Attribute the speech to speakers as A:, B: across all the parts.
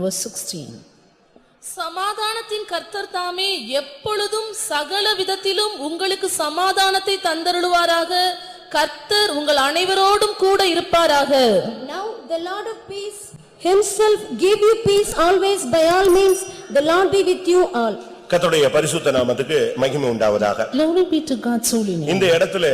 A: verse 16.
B: சமாதானத்தின் கர்த்தர் தாமே எப்பொழுதும் சகல விதத்திலும் உங்களுக்கு சமாதானத்தை தந்தருளுவாராக கர்த்தர் உங்கள் அனைவரோடும் கூட இருப்பாராக
C: Now the Lord of peace himself give you peace always by all means, the Lord be with you all.
D: கர்த்தருடைய பரிசுத்த நாமத்துக்கு மகிமை உண்டாவதாக
A: Glory be to God's holy name.
D: இந்த இடத்துல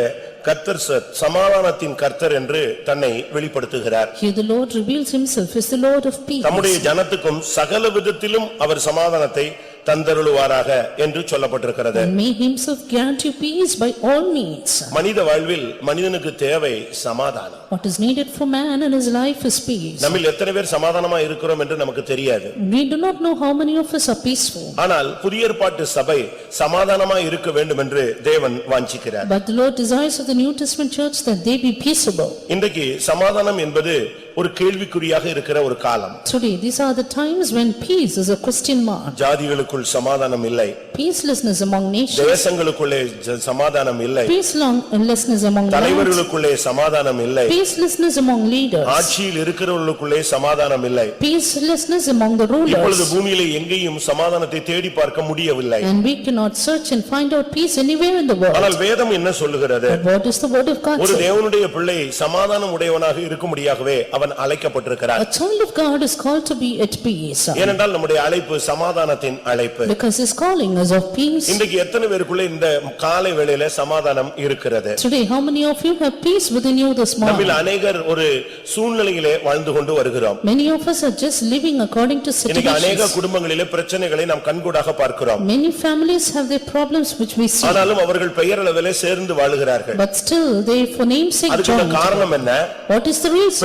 D: கர்த்தர் சமாதானத்தின் கர்த்தர் என்று தன்னை வெளிப்படுத்துகிறார்
A: Here the Lord reveals himself as the Lord of peace.
D: தம்முடைய ஜனத்துக்கும் சகல விதத்திலும் அவர் சமாதானத்தை தந்தருளுவாராக என்று சொல்லப்பட்டிருக்கிறது
A: may himself grant you peace by all means.
D: மனித வாழ்வில் மனிதனுக்கு தேவை சமாதானம்
A: What is needed for man in his life is peace.
D: நம்மில் எத்தனை பேர் சமாதானமா இருக்கிறோம் என்று நமக்கு தெரியாது
A: We do not know how many of us are peaceful.
D: ஆனால் புதிய ஏற்பாட்டு சபை சமாதானமா இருக்க வேண்டும் என்று தேவன் வாஞ்சிக்கிறார்
A: But the Lord desires of the New Testament church that they be peaceable.
D: இன்றைக்கு சமாதானம் என்பது ஒரு கேள்விக்குறியாக இருக்கிற ஒரு காலம்
A: Today, these are the times when peace is a question mark.
D: ஜாதிகளுக்குள் சமாதானம் இல்லை
A: Peacelessness among nations,
D: தேசங்களுக்குள்ளே ஜ- சமாதானம் இல்லை
A: peacelessness among lands,
D: தலைவர்களுக்குள்ளே சமாதானம் இல்லை
A: peacelessness among leaders,
D: ஆட்சியில் இருக்கிறவர்களுக்குள்ளே சமாதானம் இல்லை
A: peacelessness among the
D: இப்பொழுது
A: rulers.
D: பூமியிலே எங்கேயும் சமாதானத்தை தேடி பார்க்க முடியவில்லை
A: And we cannot search and find out peace anywhere in the world.
D: ஆனால் வேதம் என்ன சொல்லுகிறது
A: But what does the word of God
D: ஒரு
A: say?
D: தேவனுடைய பிள்ளை சமாதானம் உடையவனாக இருக்கும்படியாகவே அவன் அழைக்கப்பட்டிருக்கிறார்
A: A child of God is called to be at peace.
D: ஏனென்றால் நம்முடைய அழைப்பு சமாதானத்தின் அழைப்பு
A: Because his calling is of peace.
D: இன்றைக்கு எத்தனை பேருக்குள்ள இந்த காலை வேளையில சமாதானம் இருக்கிறது
A: Today, how many of you have peace within you this morning?
D: நம்மில் அநேகர் ஒரு சூழ்நிலையிலே வாழ்ந்து கொண்டு வருகிறோம்
A: Many of us are just living according to
D: இன்னைக்கு அநேக
A: situations.
D: குடும்பங்களிலே பிரச்சனைகளை நாம் கண்கூடாக பார்க்கிறோம்
A: Many families have their problems which we see.
D: ஆனாலும் அவர்கள் பெயரளவிலே சேர்ந்து வாழுகிறார்கள்
A: But still, they for name's sake
D: அதுக்கு
A: join.
D: காரணம் என்ன
A: What is the reason?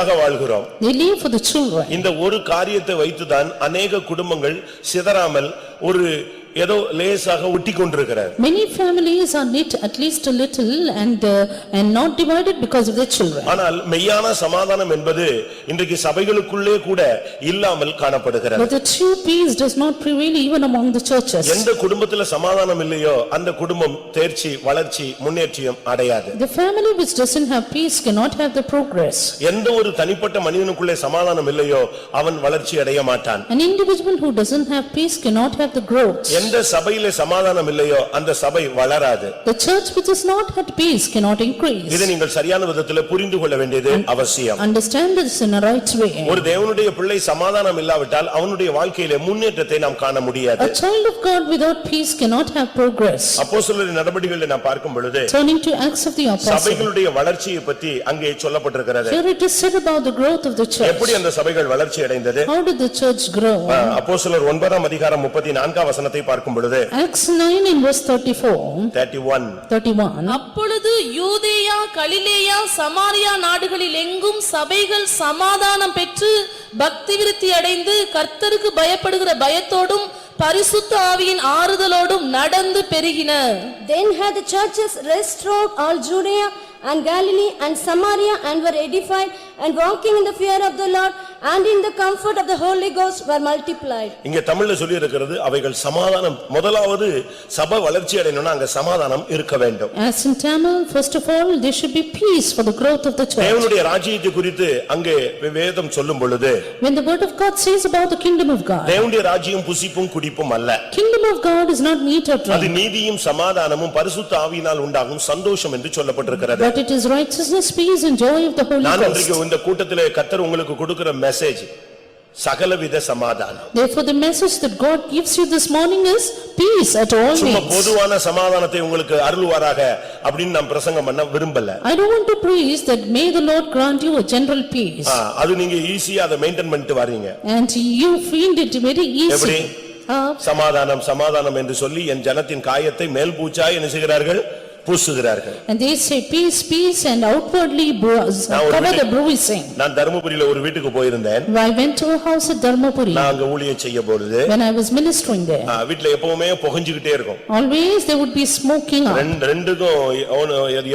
D: பிள்ளைகளுக்காக வாழ்கிறோம்
A: They live for the children.
D: இந்த ஒரு காரியத்தை வைத்துதான் அநேக குடும்பங்கள் சிதறாமல் ஒரு ஏதோ லேசாக ஒட்டி கொண்டிருக்கிறார்
A: Many families are knit at least a little and uh, and not divided because of their children.
D: ஆனால் மெய்யான சமாதானம் என்பது இன்றைக்கு சபைகளுக்குள்ளே கூட இல்லாமல் காணப்படுகிறது
A: But the true peace does not prevail even among the churches.
D: எந்த குடும்பத்துல சமாதானம் இல்லையோ அந்த குடும்பம் தேர்ச்சி வளர்ச்சி முன்னேற்றியம் அடையாது
A: The family which doesn't have peace cannot have the progress.
D: எந்த ஒரு தனிப்பட்ட மனிதனுக்குள்ளே சமாதானம் இல்லையோ அவன் வளர்ச்சி அடைய மாட்டான்
A: An individual who doesn't have peace cannot have the growth.
D: எந்த சபையிலே சமாதானம் இல்லையோ அந்த சபை வளராது
A: The church which is not at peace cannot increase.
D: இதை நீங்கள் சரியான விதத்தில் புரிந்து கொள்ள வேண்டியது அவசியம்
A: Understand this in a right way.
D: ஒரு தேவனுடைய பிள்ளை சமாதானம் இல்லாவிட்டால் அவனுடைய வாழ்க்கையிலே முன்னேற்றத்தை நாம் காண முடியாது
A: A child of God without peace cannot have progress.
D: அப்போஸ்தலரின் நடவடிக்கைகளை நாம் பார்க்கும் பொழுது
A: Turning to Acts of the Apostle.
D: சபைகளுடைய வளர்ச்சியை பற்றி அங்கே சொல்லப்பட்டிருக்கிறது
A: Here it is said about the growth of the church.
D: எப்படி அந்த சபைகள் வளர்ச்சி அடைந்தது
A: How did the church grow?
D: அப்போஸ்தலர் ஒன்பதாம் அதிகாரம் முப்பத்தி நான்காம் வசனத்தை பார்க்கும் பொழுது
A: Acts nine in verse thirty-four,
D: thirty one
A: thirty-one.
B: அப்பொழுது யூதேயா கலிலேயா சமாரியா நாடுகளில் எங்கும் சபைகள் சமாதானம் பெற்று பக்தி விருத்தி அடைந்து கர்த்தருக்கு பயப்படுகிற பயத்தோடும் பரிசுத்த ஆவியின் ஆறுதலோடும் நடந்து பெருகின.
C: Then had the churches rest throughout all Judea and Galilee and Samaria and were edified and walking in the fear of the Lord and in the comfort of the Holy Ghost were multiplied.
D: இங்க தமிழ்ல சொல்லி இருக்கிறது அவைகள் சமாதானம் முதலாவது சபை வளர்ச்சி அடையணும்னா அங்க சமாதானம் இருக்க வேண்டும்
A: As in Tamil, first of all, there should be peace for the growth of the church.
D: தேவனுடைய ராஜ்யத்தை குறித்து அங்கே வேதம் சொல்லும் பொழுது
A: When the word of God says about the kingdom of God,
D: தேவனுடைய ராஜ்யம் புசிப்பும் குடிப்பும் அல்ல
A: kingdom of God is not meat or
D: அது
A: drink,
D: நீதியும் சமாதானமும் பரிசுத்த ஆவியினால் உண்டாகும் சந்தோஷம் என்று சொல்லப்பட்டிருக்கிறது
A: but it is righteousness, peace and joy of the Holy
D: நான்
A: Ghost.
D: இன்றைக்கு இந்த கூட்டத்திலே கத்தர் உங்களுக்கு கொடுக்கிற மெசேஜ் சகலவித சமாதானம்
A: Therefore, the message that God gives you this morning is peace at all
D: சும்மா
A: means.
D: பொதுவான சமாதானத்தை உங்களுக்கு அருள்வாராக அப்படின்னு நான் பிரசங்கம் பண்ண விரும்பல
A: I don't want to preach that may the Lord grant you a general peace
D: ஆ, அது நீங்க ஈஸியா அதை மெயின்டைன் பண்ணிட்டு வர்றீங்க
A: and you find it very
D: எப்படி?
A: easy. Uh,
D: சமாதானம் சமாதானம் என்று சொல்லி என் ஜனத்தின் காயத்தை மேல் பூச்சாய் என்ன செய்கிறார்கள் பூசுகிறார்கள்
A: And they say peace, peace and outwardly cover the bruising.
D: நான் தருமபுரியில ஒரு வீட்டுக்கு போயிருந்தேன்
A: I went to a house at Dharmapuri
D: நான் அங்க ஊழியம் செய்ய பொழுது
A: when I was ministering there.
D: ஆ, வீட்டுல எப்பவுமே புகஞ்சுகிட்டே இருக்கும்
A: Always there would be smoking
D: ரெண்டுக்கும்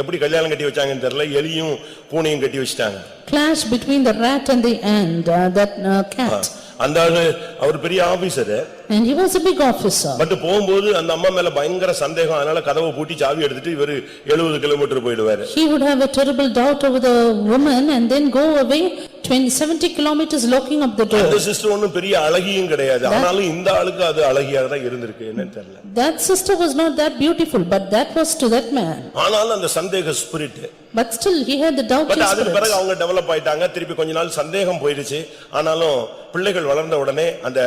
D: எப்படி கல்யாணம் கட்டி வச்சாங்கன்னு தெரியல எலியும் பூனையும் கட்டி வச்சிட்டாங்க
A: Clash between the rat and the ant, uh, that uh, cat.
D: அந்த ஆளு அவர் பெரிய officer
A: And he was a big officer.
D: But போகும்போது அந்த அம்மா மேல பயங்கர சந்தேகம். அதனால கதவை பூட்டி சாவி எடுத்துட்டு இவரு எழுபது கிலோமீட்டர் போயிடுவாரு.
A: He would have a terrible doubt over the woman and then go away. 20 70 kilometers locking up the door.
D: அந்த சிஸ்டர் ஒண்ணும் பெரிய அழகியும் கிடையாது ஆனாலும் இந்த ஆளுக்கு அது அழகியாக தான் இருந்திருக்கு என்னன்னு தெரியல
A: That sister was not that beautiful, but that was to that man.
D: ஆனாலும் அந்த சந்தேக spirit
A: But still, he had the doubting
D: but அதுக்கு
A: spirit.
D: பிறகு அவங்க டெவலப் ஆயிட்டாங்க திருப்பி கொஞ்ச நாள் சந்தேகம் போயிடுச்சு ஆனாலும் பிள்ளைகள் வளர்ந்த உடனே அந்த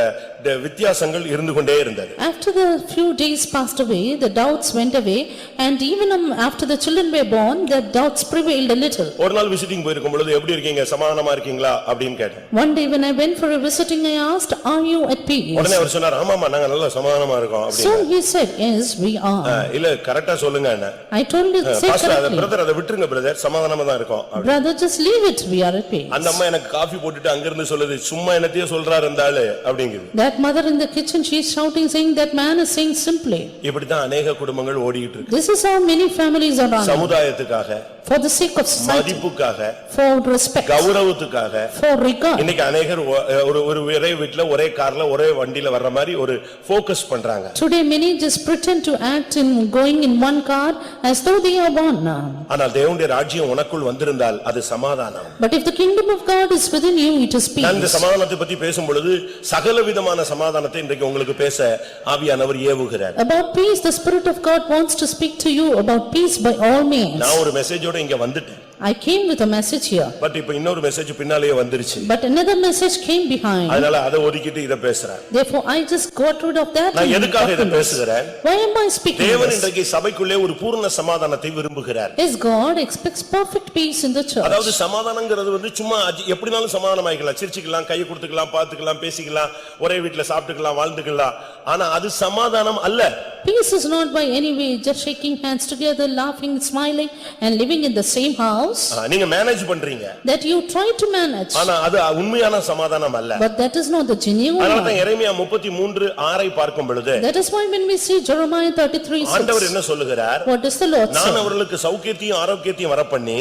D: ட- வித்தியாசங்கள் இருந்து கொண்டே இருந்தது
A: After the few days passed away, the doubts went away, and even um, after the children were born, the doubts prevailed a little.
D: ஒரு நாள் விசிட்டிங் போயிருக்கும் பொழுது எப்படி இருக்கீங்க சமாதானமா இருக்கீங்களா அப்படின்னு கேட்டேன்
A: One day when I went for a visiting, I asked, "Are you at peace?"
D: உடனே அவர் சொன்னார் ஆமாமா நாங்க நல்லா சமாதானமா இருக்கோம்
A: So
D: அப்படின்னு
A: he said, "Yes, we are."
D: இல்ல கரெக்டா சொல்லுங்க என்ன
A: I told him, "Say
D: pastor அதை
A: correctly."
D: பிரதர் அதை விட்டுருங்க பிரதர் சமாதானமா தான் இருக்கோம் அப்படி.
A: Brother, just leave it, we are at peace.
D: அந்த அம்மா எனக்கு காஃபி போட்டுட்டு அங்கிருந்து சொல்லுது சும்மா என்னத்தையோ சொல்றாரு ஆளு அப்படிங்குது
A: That mother in the kitchen, she is shouting, saying, "That man is saying simply."
D: இப்படித்தான் அநேக குடும்பங்கள் ஓடிக்கிட்டு இருக்கு
A: This is how many families are running,
D: சமுதாயத்துக்காக
A: for the sake of society,
D: மதிப்புக்காக
A: for respect,
D: கௌரவத்துக்காக
A: for regard.
D: இன்னைக்கு அநேகர் ஒரு ஒரு ஒரே வீட்ல ஒரே கார்ல ஒரே வண்டியில வர்ற மாதிரி ஒரு போக்கஸ் பண்றாங்க
A: Today, many just pretend to act in going in one car as though they are now.
D: ஆனால் தேவனுடைய ராஜ்யம் உனக்குள் வந்திருந்தால் அது சமாதானம்
A: But if the kingdom of God is within you, it is peace.
D: சமாதானத்தை பத்தி பேசும் பொழுது சகல விதமான சமாதானத்தை இன்றைக்கு உங்களுக்கு பேச ஆவியானவர் ஏவுகிறார்
A: About peace, the Spirit of God wants to speak to you about peace by all means.
D: நான் ஒரு மெசேஜோட இங்க வந்துட்டேன்.
A: I came with a message here,
D: but இப்ப இன்னொரு மெசேஜ் பின்னாலேயே வந்துருச்சு
A: but another message came behind.
D: அதனால அதை ஒதுக்கிட்டு இதை பேசுறேன்
A: Therefore, I just got rid of that.
D: நான் எதுக்காக இதை. பேசுகிறேன்
A: Why am I speaking
D: தேவன்? இன்றைக்கு சபைக்குள்ளே ஒரு பூர்ண சமாதானத்தை விரும்புகிறார்
A: Yes, God expects perfect peace in the
D: அதாவது
A: church.
D: சமாதானங்கிறது வந்து சும்மா எப்படினாலும் சமாதானம் ஆயிக்கலாம் சிரிச்சுக்கலாம் கையை கொடுத்துக்கலாம் பார்த்துக்கலாம் பேசிக்கலாம் ஒரே வீட்டுல சாப்பிட்டுக்கலாம் வாழ்ந்துக்கலாம் ஆனா அது சமாதானம் அல்ல
A: Peace is not by any way just shaking hands together, laughing, smiling and living in the same house
D: ஆ, நீங்க மேனேஜ் பண்றீங்க
A: that you try to manage.
D: ஆனா அது உண்மையான சமாதானம் அல்ல
A: But that is not the genuine
D: அதனால
A: one.
D: தான் எரேமியா முப்பத்தி மூன்று ஆறை பார்க்கும் பொழுது
A: That is why when we see Jeremiah thirty-three
D: ஆண்டவர்
A: six,
D: என்ன சொல்லுகிறார்
A: what does the Lord
D: நான்? அவர்களுக்கு சௌக்கியத்தையும் ஆரோக்கியத்தையும் வரப்பண்ணி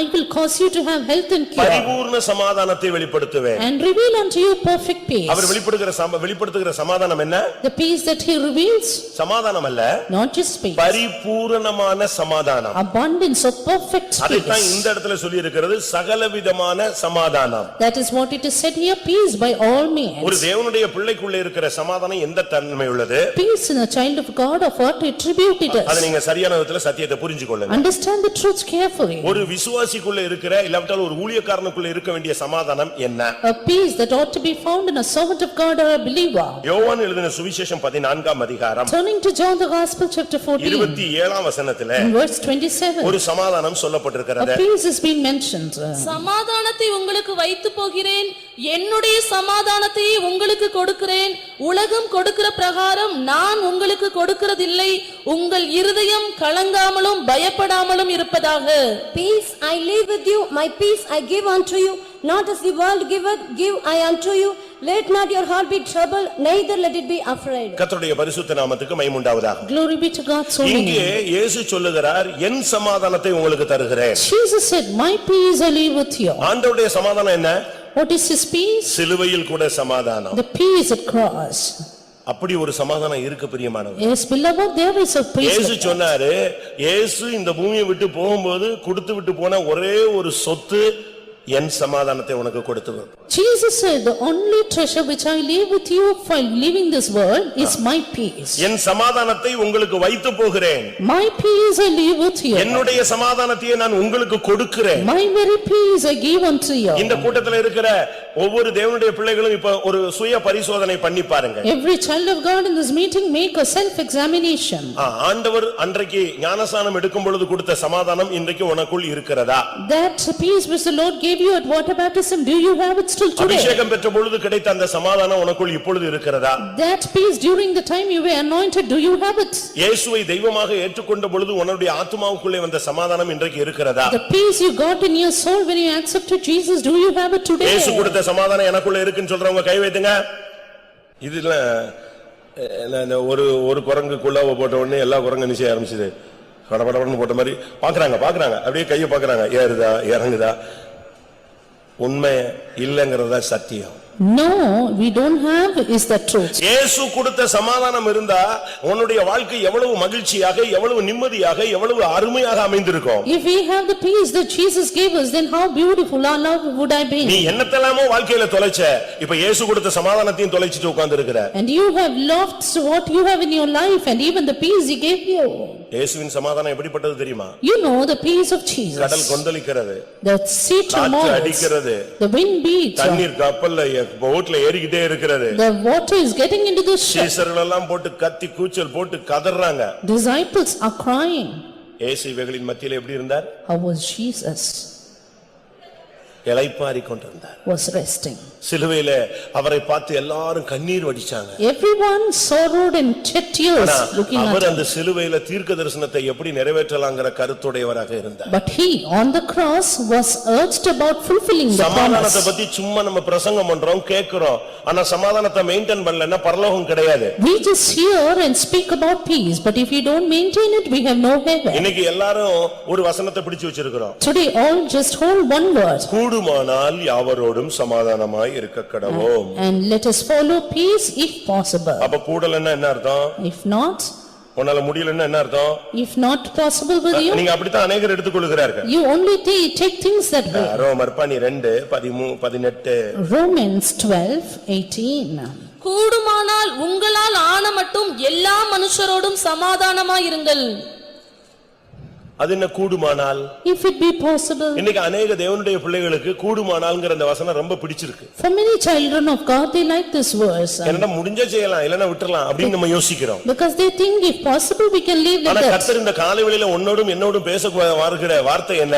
A: I will cause you to have health and cure
D: பரிபூர்ண சமாதானத்தை வெளிப்படுத்துவேன்
A: and reveal unto you perfect peace.
D: அவர் வெளிப்படுகிற சம- வெளிப்படுத்துகிற சமாதானம் என்ன
A: The peace that he reveals,
D: சமாதானம் அல்ல
A: not just peace,
D: பரிபூரணமான சமாதானம்
A: abundance of perfect
D: அதைத்தான்
A: peace.
D: இந்த இடத்துல சொல்லி இருக்கிறது சகலவிதமான சமாதானம்
A: That is what it is said here, peace by all
D: ஒரு
A: means.
D: தேவனுடைய பிள்ளைக்குள்ள இருக்கிற சமாதானம் எந்த தன்மை உள்ளது
A: Peace in a child of God of what attribute it
D: அதை
A: is.
D: நீங்க சரியான விதத்துல சத்தியத்தை புரிஞ்சு கொள்ளுங்க
A: Understand the truth carefully.
D: ஒரு விசுவாசிக்குள்ள இருக்கிற இல்லாவிட்டால் ஒரு ஊழியக்காரனுக்குள்ள இருக்க வேண்டிய சமாதானம் என்ன
A: A peace that ought to be found in a servant of God or a believer.
D: யோவான் எழுதின சுவிசேஷம் பதினான்காம் அதிகாரம்
A: Turning to John the Gospel chapter fourteen,
D: இருபத்தி ஏழாம் வசனத்துல
A: in verse twenty-seven,
D: ஒரு சமாதானம் சொல்லப்பட்டிருக்கிறது
A: peace is being mentioned.
B: சமாதானத்தை உங்களுக்கு வைத்து போகிறேன். என்னுடைய சமாதானத்தையே உங்களுக்கு கொடுக்கிறேன். உலகம் கொடுக்கிற பிரகாரம் நான் உங்களுக்கு கொடுக்கிறதில்லை. உங்கள் இருதயம் கலங்காமலும் பயப்படாமலும் இருப்பதாக.
C: Peace I leave with you, my peace I give unto you, not as the world giveth, give I unto you. Let not your heart be troubled, neither let it be afraid.
D: கர்த்தருடைய பரிசுத்த நாமத்துக்கு மைமுண்டாவதாக
A: Glory be to God's holy
D: இங்கே. இயேசு சொல்லுகிறார் என் சமாதானத்தை உங்களுக்கு தருகிறேன்
A: Jesus said, "My peace I leave with you."
D: ஆண்டவருடைய சமாதானம் என்ன
A: What is his peace?
D: சிலுவையில் கூட சமாதானம்
A: The peace at cross.
D: அப்படி ஒரு சமாதானம் இருக்கு பிரியமானவர்
A: Yes, beloved, there is a peace.
D: இயேசு
A: of God.
D: சொன்னாரு இயேசு இந்த பூமியை விட்டு போகும்போது கொடுத்து விட்டு போன ஒரே ஒரு சொத்து என் சமாதானத்தை உனக்கு கொடுத்து
A: Jesus said, "The only treasure which I leave with you while leaving this world is my peace.
D: என் சமாதானத்தை உங்களுக்கு வைத்து போகிறேன்
A: My peace I leave with you.
D: என்னுடைய சமாதானத்தையே நான் உங்களுக்கு கொடுக்கிறேன்
A: My very peace I give unto you."
D: இந்த கூட்டத்துல இருக்கிற ஒவ்வொரு தேவனுடைய பிள்ளைகளும் இப்ப ஒரு சுய பரிசோதனை பண்ணி பாருங்க
A: Every child of God in this meeting make a self-examination.
D: ஆ, ஆண்டவர் அன்றைக்கு ஞானசானம் எடுக்கும் பொழுது கொடுத்த சமாதானம் இன்றைக்கு உனக்குள் இருக்கிறதா
A: That peace which the Lord gave you at water baptism, do you have it still today?
D: அபிஷேகம் பெற்ற பொழுது கிடைத்த அந்த சமாதானம் உனக்குள் இப்பொழுது இருக்கிறதா?
A: That peace during the time you were anointed, do you have it?
D: இயேசுவை தெய்வமாக ஏற்றுக்கொண்ட பொழுது உன்னுடைய ஆத்துமாவுக்குள்ளே வந்த சமாதானம் இன்றைக்கு இருக்கிறதா?
A: The peace you got in your soul when you accepted Jesus, do you have it today?
D: இயேசு கொடுத்த சமாதானம் எனக்குள்ள இருக்குன்னு சொல்றவங்க கை வைத்துங்க. இதுல அஹ், நான் இந்த ஒரு ஒரு குரங்குக்குள்ள போட்ட உடனே எல்லா குரங்கு நிச்சயம் ஆரம்பிச்சது. கடபடன்னு போட்ட மாதிரி. பாக்குறாங்க பாக்குறாங்க. அப்படியே கையை பாக்குறாங்க. ஏறுதா இறங்குதா? உண்மை இல்லைங்கிறதா சத்தியம்
A: No, we don't have is the truth.
D: இயேசு கொடுத்த சமாதானம் இருந்தா உன்னுடைய வாழ்க்கை எவ்வளவு மகிழ்ச்சியாக எவ்வளவு நிம்மதியாக எவ்வளவு அருமையாக அமைந்திருக்கும்
A: If we have the peace that Jesus gave us, then how beautiful our love would I
D: நீ
A: be?
D: என்னத்தெல்லாமோ வாழ்க்கையில தொலைச்ச இப்ப இயேசு கொடுத்த சமாதானத்தையும் தொலைச்சிட்டு உட்கார்ந்து இருக்கிற
A: And you have lost what you have in your life and even the peace he gave you.
D: இயேசுவின் சமாதானம் எப்படிப்பட்டது தெரியுமா
A: You know the peace of
D: கடல்
A: Jesus.
D: கொந்தளிக்கிறது
A: The sea
D: காற்று
A: turmoils,
D: அடிக்கிறது
A: the wind beats,
D: தண்ணீர் கப்பல்ல போட்ல ஏறிக்கிட்டே இருக்கிறது
A: the water is getting into the ship.
D: சீசர்கள் எல்லாம் போட்டு கத்தி கூச்சல் போட்டு கதறாங்க
A: Disciples are crying.
D: இயேசு இவைகளின் மத்தியில எப்படி இருந்தார்
A: How was Jesus?
D: இளைப்பாரி கொண்டிருந்தார்
A: Was resting.
D: சிலுவையில அவரை பார்த்து எல்லாரும் கண்ணீர் வடிச்சாங்க
A: Everyone sorrowed and shed tears looking
D: our
A: at him.
D: அந்த சிலுவையில தீர்க்க தரிசனத்தை எப்படி நிறைவேற்றலாங்கிற கருத்துடையவராக இருந்தார்
A: But he on the cross was urged about fulfilling the
D: சமாதானத்தை. பத்தி சும்மா நம்ம பிரசங்கம் பண்றோம் கேக்குறோம் ஆனா சமாதானத்தை மெயின்டைன் பண்ணலன்னா பரலோகம் கிடையாது
A: We just hear and speak about peace, but if we don't maintain it, we have no heaven.
D: இன்னைக்கு எல்லாரும் ஒரு வசனத்தை பிடிச்சு வச்சிருக்கிறோம்
A: Today all just hold one word
D: கூடுமானால் யாவரோடும் சமாதானமாய் இருக்க கடவோம்
A: and let us follow peace if possible.
D: அப்ப கூடலன்னா என்ன அர்த்தம்
A: If not,
D: உன்னால முடியலன்னா என்ன அர்த்தம்
A: if not possible with you,
D: நீங்க அப்படித்தான் அநேகர் எடுத்துக்கொள்கிறார்கள்
A: you only ta- take things that way.
D: ரோமர் பனிரெண்டு பதிமூ பதினெட்டு
A: Romans twelve eighteen.
B: கூடுமானால் உங்களால் ஆன மட்டும் எல்லா மனுஷரோடும் சமாதானமாயிருங்கள்
D: அது என்ன கூடுமானால்?
A: If it be possible,
D: இன்னைக்கு அநேக தேவனுடைய பிள்ளைகளுக்கு கூடுமானால்ங்கிற அந்த வசனம் ரொம்ப பிடிச்சிருக்கு.
A: For many children of God, they like this verse.
D: என்னடா முடிஞ்சா செய்யலாம் இல்லன்னா விட்டுறலாம் அப்படின்னு நம்ம யோசிக்கிறோம்.
A: Because they think if possible, we can live
D: ஆனா
A: like that.
D: கர்த்தர் இந்த காலை வேளையில உன்னோடும் என்னோடும் பேச வருகிற வார்த்தை என்ன?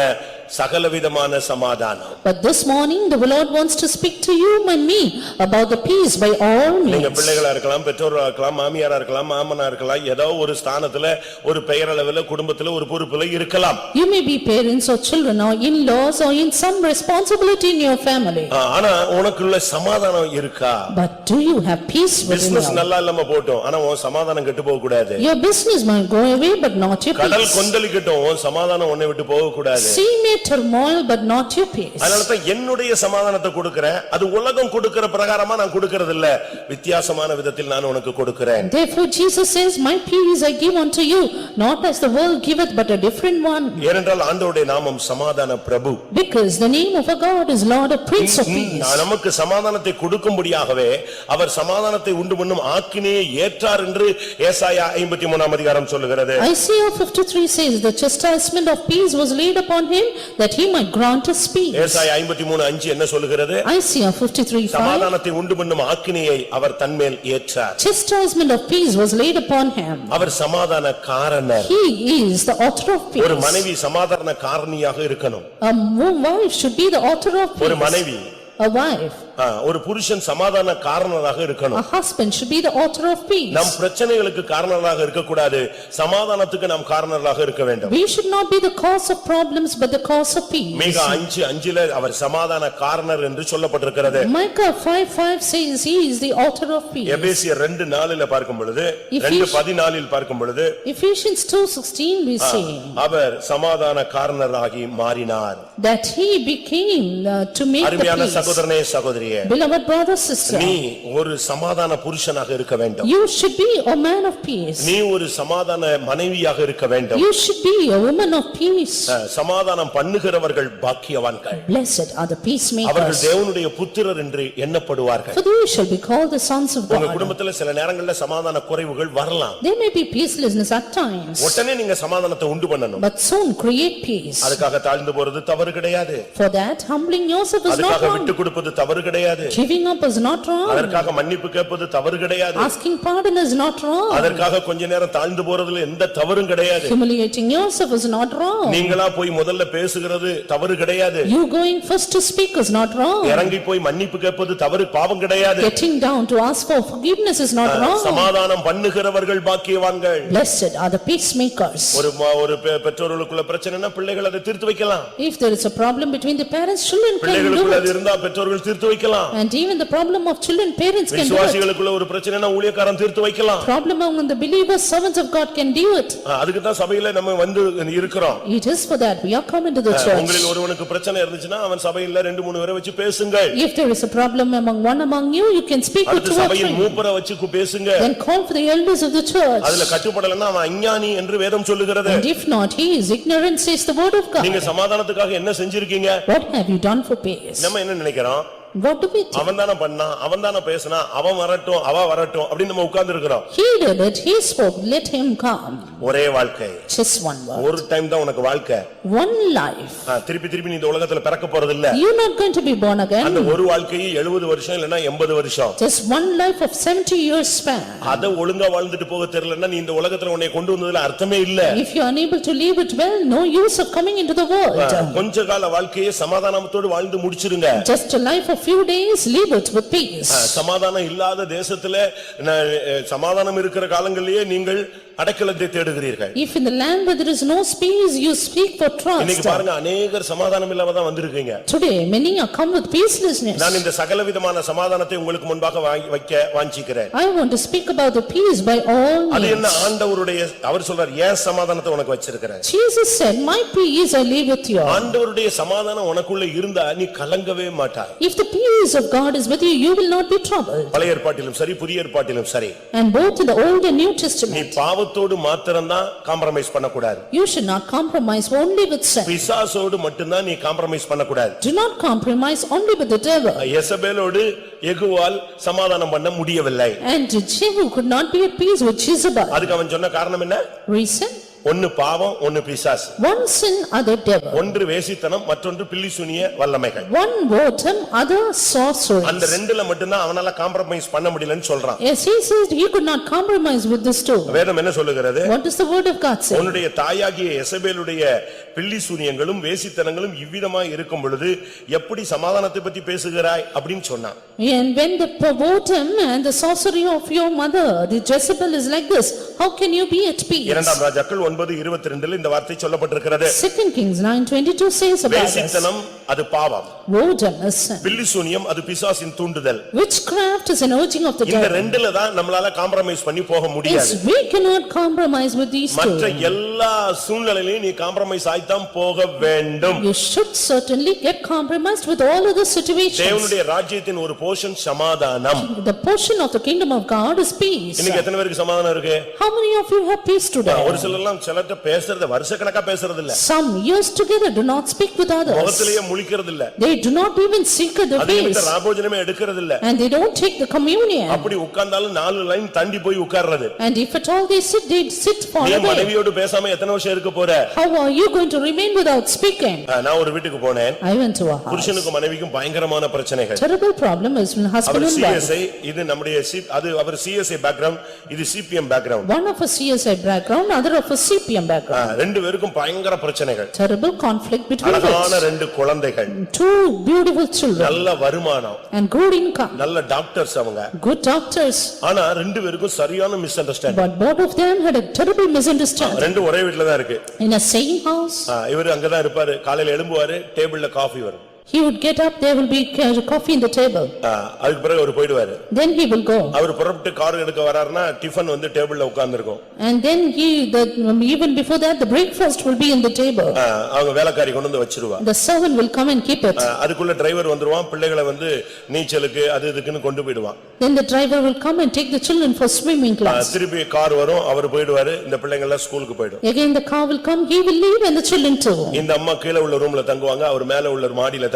D: சகலவிதமான சமாதானம்
A: But this morning, the Lord wants to speak to you and me about the peace by all
D: நீங்க
A: means.
D: பிள்ளைகளா இருக்கலாம் பெற்றோரா இருக்கலாம் மாமியாரா இருக்கலாம் மாமனா இருக்கலாம் ஏதோ ஒரு ஸ்தானத்துல ஒரு பெயரளவுல குடும்பத்துல ஒரு பொறுப்புல இருக்கலாம்
A: You may be parents or children or in-laws or in some responsibility in your family.
D: ஆனா உனக்குள்ள சமாதானம் இருக்கா
A: But do you have peace within you?
D: நல்லா இல்லாம போட்டோம் ஆனா உன் சமாதானம் கெட்டு போக கூடாது
A: Your business might go away, but not your
D: கடல்
A: peace.
D: கொந்தளிக்கட்டும் உன் சமாதானம் உன்னை விட்டு போக கூடாது
A: Sea may turmoil, but not your peace.
D: அதனாலதான் என்னுடைய சமாதானத்தை கொடுக்கிறேன் அது உலகம் கொடுக்கிற பிரகாரமா நான் கொடுக்கறது இல்ல வித்தியாசமான விதத்தில் நான் உனக்கு கொடுக்கிறேன்
A: Therefore Jesus says, "My peace I give unto you, not as the world giveth, but a different one."
D: ஏனென்றால் ஆண்டவருடைய நாமம் சமாதான பிரபு
A: Because the name of our God is Lord, a Prince of Peace.
D: நமக்கு சமாதானத்தை கொடுக்கும்படியாகவே அவர் சமாதானத்தை உண்டு பண்ணும் ஆக்கினையை ஏற்றார் என்று ஏசாயா ஐம்பத்தி மூணாம் அதிகாரம் சொல்லுகிறது
A: Isaiah fifty-three says, "The chastisement of peace was laid upon him, that he might grant us peace."
D: ஏசாயா ஐம்பத்தி மூணு அஞ்சு என்ன சொல்லுகிறது
A: Isaiah fifty-three five,
D: சமாதானத்தை உண்டு பண்ணும் ஆக்கினையை அவர் தன்மேல் ஏற்றார்
A: "Chastisement of peace was laid upon him."
D: அவர் சமாதான காரணர்
A: He is the author of
D: ஒரு
A: peace.
D: மனைவி சமாதான காரணியாக இருக்கணும்
A: A wo- wife should be the author of
D: ஒரு
A: peace.
D: மனைவி
A: A wife,
D: ஒரு புருஷன் சமாதான காரணராக
A: a
D: இருக்கணும்
A: husband should be the author of peace.
D: நம் பிரச்சனைகளுக்கு காரணராக இருக்கக்கூடாது சமாதானத்துக்கு நாம் காரணராக இருக்க வேண்டும்
A: We should not be the cause of problems, but the cause of peace.
D: மிக அஞ்சு அஞ்சுல அவர் சமாதான காரணர் என்று சொல்லப்பட்டிருக்கிறது
A: Micah five five says he is the author of peace.
D: எபேசியர் ரெண்டு நாளில பார்க்கும் பொழுது
A: If
D: ரெண்டு
A: you-
D: பதினாலில் பார்க்கும் பொழுது
A: Ephesians two sixteen we say
D: அவர் சமாதான காரணராகி மாறினார்
A: that he became uh, to make the peace.
D: சகோதரனே சகோதரியே
A: Beloved brother, sister,
D: நீ ஒரு சமாதான புருஷனாக இருக்க வேண்டும்
A: you should be a man of peace.
D: நீ ஒரு சமாதான மனைவியாக இருக்க வேண்டும்
A: You should be a woman of peace.
D: சமாதானம் பண்ணுகிறவர்கள் பாக்கியவான்கள்
A: Blessed are the
D: அவர்கள்
A: peacemakers,
D: தேவனுடைய புத்திரர் என்று எண்ணப்படுவார்கள்
A: for they shall be called the sons of
D: உங்க
A: God.
D: குடும்பத்துல சில நேரங்கள்ல சமாதான குறைவுகள் வரலாம்
A: There may be peacelessness at times,
D: உடனே நீங்க சமாதானத்தை உண்டு பண்ணணும்
A: but soon create peace.
D: அதுக்காக தாழ்ந்து போறது தவறு கிடையாது
A: For that humbling yourself is not wrong.
D: கொடுப்பது தவறு கிடையாது
A: Giving up is not wrong.
D: அதற்காக மன்னிப்பு கேட்பது தவறு கிடையாது
A: Asking pardon is not wrong.
D: அதற்காக கொஞ்ச நேரம் தாழ்ந்து போறதுல எந்த தவறும் கிடையாது
A: Humiliating yourself is not wrong.
D: நீங்களா போய் முதல்ல பேசுகிறது தவறு கிடையாது
A: You going first to speak is not wrong.
D: இறங்கி போய் மன்னிப்பு கேட்பது தவறு பாவம் கிடையாது
A: Getting down to ask for forgiveness is not wrong.
D: சமாதானம் பண்ணுகிறவர்கள் பாக்கியவான்கள்
A: Blessed are the peacemakers.
D: ஒரு ஒரு பெற்றோர்களுக்குள்ள பிரச்சனைனா பிள்ளைகள் அதை தீர்த்து வைக்கலாம்
A: If there is a problem between the parents, children can do
D: பிள்ளைகளுக்குள்ள
A: it.
D: இருந்தா பெற்றோர்கள் தீர்த்து வைக்கலாம்
A: And even the problem of children, parents can do it.
D: விசுவாசிகளுக்குள்ள ஒரு பிரச்சனைனா ஊழியக்காரன் தீர்த்து வைக்கலாம்
A: Problem among the believers, servants of God can do it.
D: அதுக்கு தான் சபையில நம்ம வந்து இருக்கிறோம்
A: It is for that we are coming to the church.
D: உங்களில் ஒருவனுக்கு பிரச்சனை இருந்துச்சுன்னா அவன் சபையில ரெண்டு மூணு பேரை வச்சு பேசுங்கள்
A: If there is a problem among one among you, you can speak with
D: அடுத்து
A: two or
D: சபையின்
A: three.
D: மூப்பரை வச்சு பேசுங்க
A: Then call for the elders of the church.
D: அதுல கட்டுப்படலைன்னா அவன் அஞ்ஞானி என்று வேதம் சொல்லுகிறது
A: And if not, he is ignorant, says the word of
D: நீங்க
A: God.
D: சமாதானத்துக்காக என்ன செஞ்சிருக்கீங்க
A: What have you done for peace?
D: நம்ம என்ன நினைக்கிறோம் நினைக்கிறோம்.
A: What do we think?
D: அவன் தானே பண்ணான் அவன் தானே பேசினா அவன் வரட்டும் அவ வரட்டும் அப்படின்னு நம்ம உட்கார்ந்து இருக்கிறோம்
A: He did it, he spoke, let him come.
D: ஒரே வாழ்க்கை
A: Just one word.
D: ஒரு டைம் தான் உனக்கு வாழ்க்கை
A: One life.
D: ஆ, திருப்பி திருப்பி நீ இந்த உலகத்துல பிறக்க போறது இல்ல
A: You're not going to be born
D: அந்த
A: again.
D: ஒரு வாழ்க்கையை எழுபது வருஷம் இல்லைன்னா எண்பது வருஷம்
A: Just one life of seventy years span.
D: அத ஒழுங்கா வாழ்ந்துட்டு போக தெரியலன்னா நீ இந்த உலகத்துல உன்னை கொண்டு வந்ததுல அர்த்தமே இல்ல
A: If you are unable to live it well, no use of coming into the world.
D: கொஞ்ச கால வாழ்க்கையை சமாதானத்தோடு வாழ்ந்து முடிச்சிருங்க
A: Just a life of few days, labored with peace.
D: சமாதானம் இல்லாத தேசத்திலே ந- சமாதானம் இருக்கிற காலங்களிலேயே நீங்கள் அடைக்கலத்தை தேடுகிறீர்கள்
A: If in the land where there is no space, you speak for
D: இன்னைக்கு
A: trust.
D: பாருங்க அநேகர் சமாதானம் இல்லாம தான் வந்திருக்கீங்க
A: Today, many are come with peacelessness.
D: நான் இந்த சகலவிதமான சமாதானத்தை உங்களுக்கு முன்பாக வாங்கி- வைக்க வாஞ்சிக்கிறேன்
A: I want to speak about the peace by all
D: அது என்ன
A: means.
D: ஆண்டவருடைய அவர் சொல்றார் ஏன் சமாதானத்தை உனக்கு வச்சிருக்கிறேன்
A: Jesus said, "My peace I leave with you."
D: ஆண்டவருடைய சமாதானம் உனக்குள்ள இருந்தா நீ கலங்கவே மாட்டாய்
A: If the peace of God is with you, you will not be troubled.
D: பழைய ஏற்பாட்டிலும் சரி புதிய ஏற்பாட்டிலும் சரி
A: And both in the Old and New
D: நீ
A: Testament,
D: பாவத்தோடு மாத்திரம்தான் காம்ப்ரமைஸ் பண்ணக்கூடாது
A: you should not compromise only with sin.
D: பிசாசோடு மட்டும்தான் நீ காம்ப்ரமைஸ் பண்ணக்கூடாது
A: Do not compromise only with the devil.
D: எசபேலோடு equal சமாதானம் பண்ண முடியவில்லை
A: And Jehu could not be at peace with Jezebel.
D: அதுக்கு அவன் சொன்ன காரணம் என்ன
A: Reason?
D: ஒன்னு பாவம் ஒன்னு பிசாசு
A: One sin, other devil.
D: ஒன்று வேசித்தனம் மற்றொன்று பில்லி சுனிய வல்லமைகள்
A: One boredom, other
D: அந்த
A: sorceries.
D: ரெண்டுல மட்டும்தான் அவனால காம்ப்ரமைஸ் பண்ண முடியலன்னு சொல்றான்
A: Yes, he says he could not compromise with this too.
D: வேதம் என்ன சொல்லுகிறது
A: What does the word of God say?
D: உன்னுடைய தாயாகிய எசபேலுடைய பில்லி சூனியங்களும் வேசித்தனங்களும் இவ்விதமாய் இருக்கும் பொழுது எப்படி சமாதானத்தை பத்தி பேசுகிறாய் அப்படின்னு சொன்னான்
A: And when the boredom and the sorcery of your mother, the Jezebel is like this, how can you be at peace?
D: இரண்டாம் ராஜாக்கள் ஒன்பது இருபத்தி ரெண்டுல இந்த வார்த்தை சொல்லப்பட்டிருக்கிறது
A: nine twenty-two says about this.
D: அது பாவம்
A: Boredom is sin.
D: பில்லி சூனியம் அது பிசாசின் தூண்டுதல்
A: Witchcraft is an urging of the
D: இந்த
A: devil.
D: ரெண்டுல தான் நம்மளால காம்ப்ரமைஸ் பண்ணி போக
A: Yes,
D: முடியாது
A: we cannot compromise with these
D: மற்ற
A: two.
D: எல்லா சூழ்நிலையிலும் நீ காம்ப்ரமைஸ் ஆய்த்தான் போக வேண்டும்
A: You should certainly get compromised with all other situations.
D: தேவனுடைய ராஜ்யத்தின் ஒரு போர்ஷன் சமாதானம்
A: The portion of the kingdom of God is peace.
D: இன்னைக்கு எத்தனை பேருக்கு சமாதானம் இருக்கு
A: How many of you have peace today?
D: ஒரு சிலர்லாம் சிலர்ட்ட பேசுறது வருஷக்கணக்கா பேசுறது இல்ல
A: Some years together do not speak with others.
D: முகத்திலேயே முழிக்கிறது இல்ல
A: They do not even seek the face.
D: ராபோஜனமே எடுக்கிறது இல்ல
A: And they don't take the communion.
D: அப்படி உட்கார்ந்தாலும் நாலு லைன் தாண்டி போய் உட்கார்றது
A: And if at all they sit, they sit far
D: நீ
A: away.
D: மனைவியோடு பேசாம எத்தனை வருஷம் இருக்க போற
A: How are you going to remain without speaking?
D: நான் ஒரு வீட்டுக்கு போனேன்
A: I went to a house.
D: புருஷனுக்கும் மனைவிக்கும் பயங்கரமான பிரச்சனைகள்
A: Terrible problem is when husband and wife.
D: இது நம்முடைய அது அவர் சிஎஸ்ஐ பேக்ரவுண்ட் இது CPM background
A: One of a CSI background, other of a CPM background.
D: ரெண்டு பேருக்கும் பயங்கர பிரச்சனைகள்
A: Terrible conflict between them.
D: ரெண்டு குழந்தைகள்.
A: Two beautiful children.
D: நல்ல வருமானம்.
A: And good income,
D: நல்ல டாக்டர்ஸ் அவங்க.
A: Good doctors.
D: ஆனா ரெண்டு பேருக்கும் சரியான misunderstanding
A: But both of them had a terrible misunderstanding.
D: ரெண்டும் ஒரே வீட்டுல தான் இருக்கு.
A: In a same house,
D: இவரு அங்கதான் இருப்பாரு. காலையில எழும்புவாரு டேபிள்ல காஃபி வரும்.
A: He would get up, there will be ca- coffee in the table.
D: ஆ, அதுக்கு பிறகு அவர் போயிடுவாரு
A: Then he will go.
D: அவர் புறப்பட்டு கார் எடுக்க வராருன்னா டிஃபன் வந்து டேபிள்ல உட்கார்ந்திருக்கும்
A: And then he, the, even before that, the breakfast will be in the table.
D: அவங்க வேலைக்காரி கொண்டு வந்து வச்சிருவா
A: The servant will come and keep it.
D: ஆ, அதுக்குள்ள டிரைவர் வந்துருவான் பிள்ளைகளை வந்து நீச்சலுக்கு அது இதுக்குன்னு கொண்டு போயிடுவான்
A: Then the driver will come and take the children for swimming
D: ah,
A: class.
D: திருப்பி கார் வரும் அவர் போயிடுவாரு இந்த பிள்ளைங்க எல்லாம் ஸ்கூலுக்கு போயிடும்
A: Again the car will come, he will leave and the children too.
D: இந்த அம்மா கீழே உள்ள ரூம்ல தங்குவாங்க அவர் மேல உள்ள மாடியில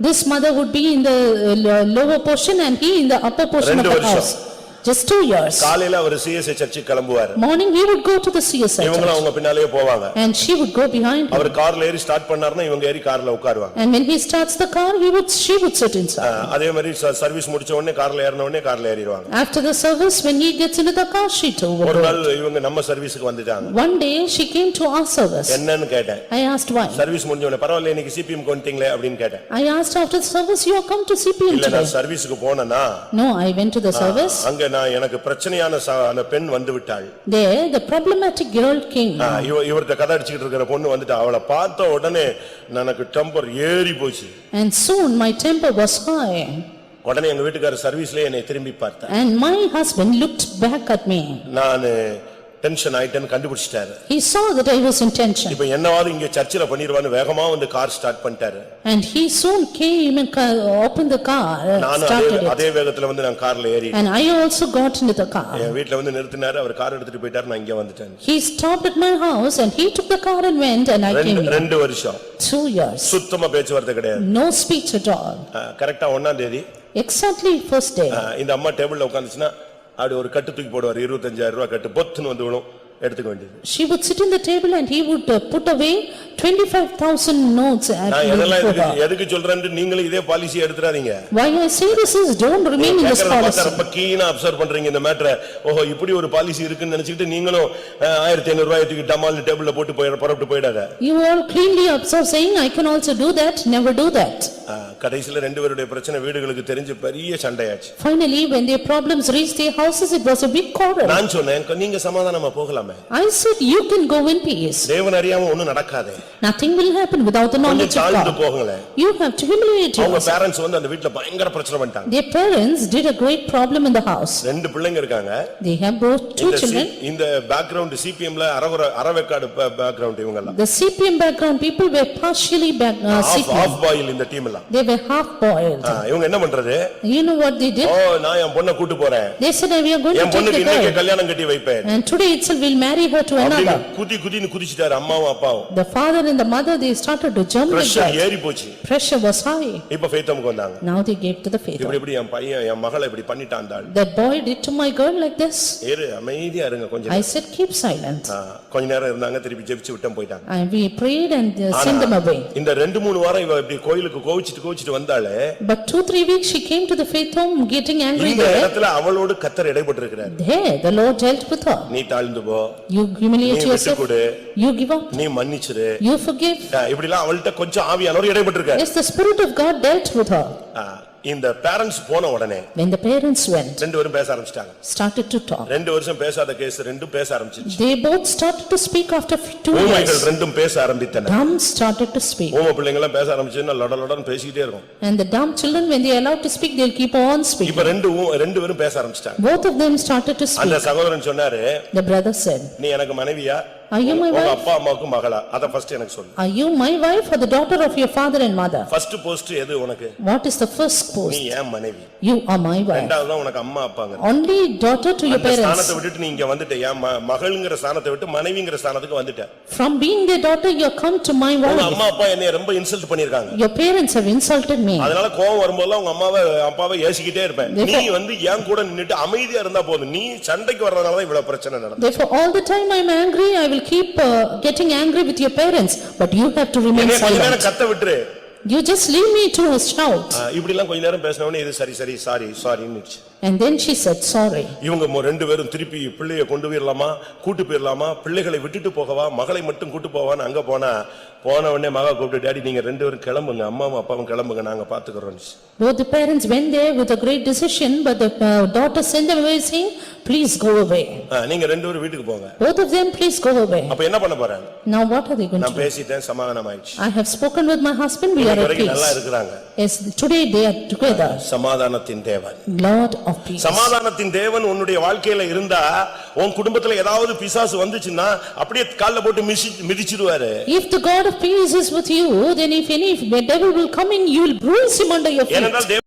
A: this mother would be in the uh, lower portion and he in the upper portion of the house. Just two years.
D: காலையில அவர் CSI சர்ச்சுக்கு கிளம்புவாரு
A: Morning he would go to the CSI church
D: அவங்க பின்னாலேயே போவாங்க
A: and she would go behind.
D: அவர் கார்ல ஏறி start பண்ணாருன்னா இவங்க ஏறி கார்ல உட்காருவாங்க
A: And when he starts the car, he would, she would sit inside.
D: அதே மாதிரி சர்வீஸ் முடிச்ச உடனே கார்ல ஏறின உடனே கார்ல ஏறிடுவாங்க
A: After the service, when he gets into the car, she too
D: ஒரு. நாள் இவங்க நம்ம சர்வீஸுக்கு வந்துட்டாங்க
A: One day she came to our service.
D: என்னன்னு கேட்டேன்
A: I asked why.
D: சர்வீஸ் முடிஞ்ச உடனே பரவாயில்ல இன்னைக்கு சிபிஎம் கொண்டீங்களே அப்படின்னு கேட்டேன்
A: I asked after the service, you have come to CPM
D: இல்ல
A: today?
D: நான் சர்வீஸுக்கு போனேன்னா
A: No, I went to the service.
D: அங்க நான் எனக்கு பிரச்சனையான அந்த பெண் வந்து விட்டாள்
A: There, the problematic girl came.
D: ஆ, இவ இவர்ட்ட கதை அடிச்சுக்கிட்டு இருக்கிற பொண்ணு வந்துட்டு அவளை பார்த்த உடனே எனக்கு டெம்பர் ஏறி போச்சு
A: And soon my temper was high.
D: உடனே எங்க வீட்டுக்காரர் சர்வீஸ்லயே என்னை திரும்பி பார்த்தார்
A: And my husband looked back at me.
D: நானு டென்ஷன் ஆயிட்டேன்னு கண்டுபிடிச்சிட்டாரு.
A: He saw that I was in tension.
D: இப்ப என்னவாவது இங்க சர்ச்சில் பண்ணிடுவான்னு வேகமா வந்து கார் ஸ்டார்ட் பண்ணிட்டாரு.
A: And he soon came and opened the car, uh, started
D: அதே வேகத்துல வந்து நான் கார்ல ஏறி
A: And I also got into the car.
D: என் வீட்டுல வந்து நிறுத்தினாரு அவர் கார் எடுத்துட்டு போயிட்டாரு நான் இங்க வந்துட்டேன்.
A: He stopped at my house and he took the car and went and I came
D: ரெண்டு வருஷம்.
A: Two years,
D: சுத்தமா பேச்சுவார்த்தை கிடையாது.
A: No speech at all.
D: கரெக்டா ஒண்ணாம் தேதி.
A: Exactly first day.
D: இந்த அம்மா டேபிள்ல உட்காந்துச்சுன்னா அப்படி ஒரு கட்டு தூக்கி போடுவார். இருபத்தஞ்சாயிரம் ரூபாய் கட்டு பொத்துன்னு வந்து விழும். எடுத்துக்க வேண்டியது
A: She would sit in the table and he would uh, put away twenty-five thousand notes at
D: நான் எதெல்லாம் எதுக்கு. எதுக்கு சொல்றேன்னு நீங்களும் இதே பாலிசி எடுத்துறாதீங்க
A: Why I say this is don't remain in this
D: கேக்குறத பார்த்தா
A: policy.
D: ரொம்ப கீனா அப்சர்வ் பண்றீங்க இந்த மேட்டரை ஓஹோ இப்படி ஒரு பாலிசி இருக்குன்னு நினைச்சுக்கிட்டு நீங்களும் அஹ், ஆயிரத்தி ஐநூறு ரூபாய் தூக்கி டமால் டேபிள்ல போட்டு போயிட புறப்பட்டு போயிடாத
A: You all cleanly observe saying, I can also do that, never do that.
D: அஹ், கடைசில ரெண்டு பேருடைய பிரச்சனை வீடுகளுக்கு தெரிஞ்சு பெரிய சண்டையாச்சு
A: Finally, when their problems reached their houses, it was a big quarrel.
D: நான் சொன்னேன் நீங்க சமாதானமா போகலாமே
A: I said, you can go in peace.
D: தேவன் அறியாம ஒண்ணும் நடக்காதே
A: Nothing will happen without the
D: கொஞ்சம்
A: knowledge of
D: தாழ்ந்து
A: God.
D: போங்களேன்
A: You have to humiliate
D: அவங்க
A: yourself.
D: பேரண்ட்ஸ் வந்து அந்த வீட்டுல பயங்கர பிரச்சனை பண்ணிட்டாங்க
A: Their parents did a great problem in the house.
D: ரெண்டு பிள்ளைங்க இருக்காங்க
A: They have both two
D: இந்த
A: children.
D: சி- இந்த பேக்ரவுண்ட் சிபிஎம்ல அறகுற அறவேக்காடு பேக்ரவுண்ட் இவங்க எல்லாம்
A: The CPM background people were partially back, uh,
D: of
A: CPM.
D: Half boil இந்த டீம் எல்லாம்
A: They were half boiled.
D: ஆ, இவங்க என்ன பண்றது
A: You know what they
D: O
A: did?
D: நான் என் பொண்ணை கூட்டு போறேன்
A: They said, we are going to
D: N
A: take
D: பொண்ணுக்கு
A: the
D: இன்னைக்கு
A: girl.
D: கல்யாணம் கட்டி வைப்பேன்
A: And today itself we'll marry her to another.
D: குதி குதின்னு குதிச்சிட்டாரு அம்மாவும் அப்பாவும்
A: The father and the mother, they started to jump like
D: pressure
A: that.
D: ஏறி போச்சு
A: Pressure was high.
D: இப்ப ஃபேத்தமுக்கு வந்தாங்க
A: Now they gave to the faith.
D: இப்படி இப்படி என் பையன் என் மகளை இப்படி பண்ணிட்டான் ஆள்
A: That boy did to my girl like this.
D: ஏறு அமைதியா இருங்க கொஞ்சம்
A: I said, keep silent.
D: கொஞ்ச நேரம் இருந்தாங்க திருப்பி ஜெபிச்சு விட்டம் போயிட்டாங்க
A: And we prayed and uh, sent them away.
D: இந்த ரெண்டு மூணு வாரம் இவ இப்படி கோயிலுக்கு கோவிச்சிட்டு கோவிச்சிட்டு வந்தாலே
A: But two, three weeks she came to the faith home getting angry
D: இந்த
A: there.
D: இடத்துல அவளோடு கத்தர் இடைப்பட்டு இருக்கிறார்
A: There, the Lord dealt with her.
D: நீ தாழ்ந்து போ நீ மன்னிச்சிரு
A: You forgive.
D: ஆ, இப்படிலாம் அவள்கிட்ட கொஞ்சம் ஆவியானவர் இடைப்பட்டு இருக்காரு
A: Yes, the Spirit of God dealt with her.
D: இந்த பேரண்ட்ஸ் போன உடனே
A: When the parents went,
D: ரெண்டு பேரும் பேச ஆரம்பிச்சிட்டாங்க
A: started to talk.
D: ரெண்டு வருஷம் பேசாத கேஸ் ரெண்டும் பேச ஆரம்பிச்சிருச்சு
A: They both started to speak after two
D: ஊமைகள்
A: years.
D: ரெண்டும் பேச ஆரம்பித்தன
A: Dumb started to speak.
D: ஊமை பிள்ளைங்க எல்லாம் பேச ஆரம்பிச்சுன்னா லொட லொடன்னு பேசிக்கிட்டே இருக்கும்
A: And the dumb children, when they are allowed to speak, they'll keep on speaking.
D: இப்ப ரெண்டு ரெண்டு பேரும் பேச ஆரம்பிச்சிட்டாங்க
A: Both of them started to
D: அந்த
A: speak.
D: சகோதரன் சொன்னாரு
A: The brother said,
D: நீ எனக்கு மனைவியா
A: Are you my wife?
D: அப்பா அம்மாவுக்கு மகளா அத ஃபர்ஸ்ட் எனக்கு சொல்லு
A: Are you my wife or the daughter of your father and mother?
D: First post எது உனக்கு
A: What is the first
D: நீ
A: post?
D: ஏன் மனைவி
A: You are my wife.
D: ரெண்டாவது தான் உனக்கு அம்மா அப்பாங்க
A: Only daughter to your
D: அந்த
A: parents.
D: ஸ்தானத்தை விட்டுட்டு நீ இங்க வந்துட்ட ஏன் ம- மகள்ங்கிற ஸ்தானத்தை விட்டு மனைவிங்கிற ஸ்தானத்துக்கு வந்துட்ட
A: From being their daughter, you come to my
D: உங்க
A: wife.
D: அம்மா அப்பா என்னைய ரொம்ப இன்சல்ட் பண்ணிருக்காங்க
A: Your parents have insulted me.
D: அதனால கோவம் வரும்போதெல்லாம் உங்க அம்மாவை அப்பாவை ஏசிக்கிட்டே இருப்பேன் நீ வந்து என் கூட நின்னுட்டு அமைதியா இருந்தா போதும் நீ சண்டைக்கு வர்றதுனாலதான் இவ்வளவு பிரச்சனை நடந்தது
A: Therefore, all the time I am angry, I will keep uh, getting angry with your parents, but you have to remain
D: என்னைய கொஞ்ச நேரம்
A: silent.
D: கத்த விட்டுரு
A: You just leave me to shout.
D: ஆ, இப்படி எல்லாம் கொஞ்ச நேரம் பேசினவனே இது சரி சரி சாரி சாரின்னு
A: And then she said, sorry.
D: இவங்க மொ- ரெண்டு பேரும் திருப்பி பிள்ளைய கொண்டு போயிடலாமா கூட்டு போயிடலாமா பிள்ளைகளை விட்டுட்டு போகவா மகளை மட்டும் கூட்டு போவான்னு அங்க போனா போன உடனே மகா கூப்பிட்டு டாடி நீங்க ரெண்டு பேரும் கிளம்புங்க அம்மாவும் அப்பாவும் கிளம்புங்க நாங்க பாத்துக்கிறோம்
A: Both the parents went there with a great decision, but the uh, daughter sent them away saying, please go away.
D: நீங்க ரெண்டு பேரும் வீட்டுக்கு போங்க
A: Both of them, please go away.
D: அப்ப என்ன பண்ண போறேன்
A: Now what are they going to
D: நான்
A: do?
D: பேசிட்டேன் சமாதானம் ஆயிடுச்சு
A: I have spoken with my husband, we are
D: இன்னைக்கு
A: at
D: வரைக்கும் நல்லா
A: peace.
D: இருக்கிறாங்க
A: Yes, today they are together,
D: சமாதானத்தின் தேவன்
A: Lord of.
D: சமாதானத்தின் தேவன் உன்னுடைய வாழ்க்கையில இருந்தா உன் குடும்பத்துல ஏதாவது பிசாசு வந்துச்சுன்னா அப்படியே கால்ல போட்டு மிதி மிதிச்சிருவாரு
A: If the God of peace is with you, then if any devil will come in, you will bruise him under your feet.
D: ஏனென்றால்